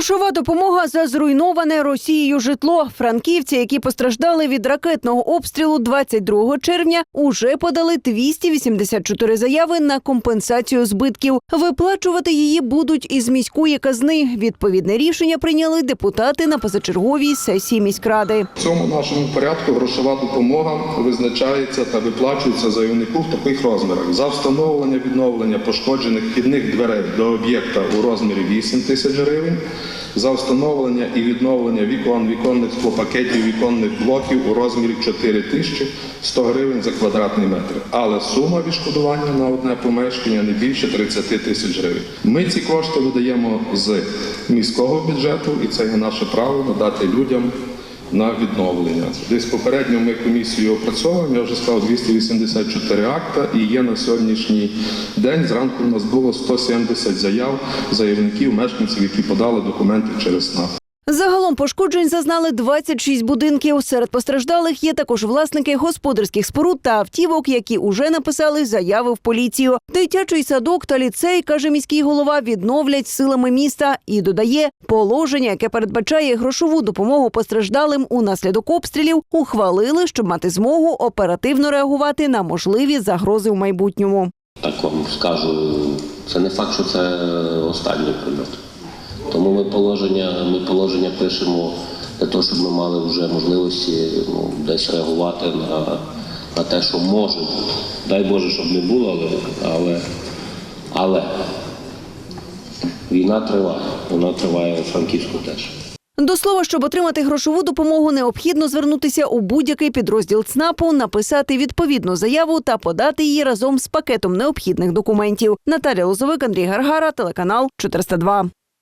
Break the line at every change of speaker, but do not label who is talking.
Грошова допомога за зруйноване Росією житло. Франківці, які постраждали від ракетного обстрілу 22 червня, уже подали 284 заяви на компенсацію збитків. Виплачувати її будуть із міської казни. Відповідне рішення прийняли депутати на позачерговій сесії міськради.
В цьому нашому порядку грошова допомога визначається та виплачується заявнику в таких розмірах: за встановлення відновлення пошкоджених вхідних дверей до об'єкта у розмірі 8 тисяч гривень, за встановлення і відновлення вікон, віконних склопакетів, віконних блоків у розмірі 4 тисячі 100 гривень за квадратний метр. Але сума відшкодування на одне помешкання не більше 30 тисяч гривень. Ми ці кошти видаємо з міського бюджету, і це є наше право надати людям на відновлення. Десь попередньо ми комісію опрацьовуємо, я вже сказав 284 акта, і є на сьогоднішній день. Зранку у нас було 170 заяв заявників, мешканців, які подали документи через СНАП.
Загалом пошкоджень зазнали 26 будинків. Серед постраждалих є також власники господарських споруд та автівок, які уже написали заяви в поліцію. Дитячий садок та ліцей, каже міський голова, відновлять силами міста і додає положення, яке передбачає грошову допомогу постраждалим унаслідок обстрілів, ухвалили, щоб мати змогу оперативно реагувати на можливі загрози в майбутньому.
Так вам скажу, це не факт, що це останній прильот. Тому ми положення, ми положення пишемо для того, щоб ми мали вже можливості ну, десь реагувати на, на те, що може бути. Дай Боже, щоб не було, але, але, але війна триває. Вона триває у Франківську теж.
До слова, щоб отримати грошову допомогу, необхідно звернутися у будь-який підрозділ ЦНАПу, написати відповідну заяву та подати її разом з пакетом необхідних документів. Наталя Лозовик, Андрій Гаргара, телеканал 402.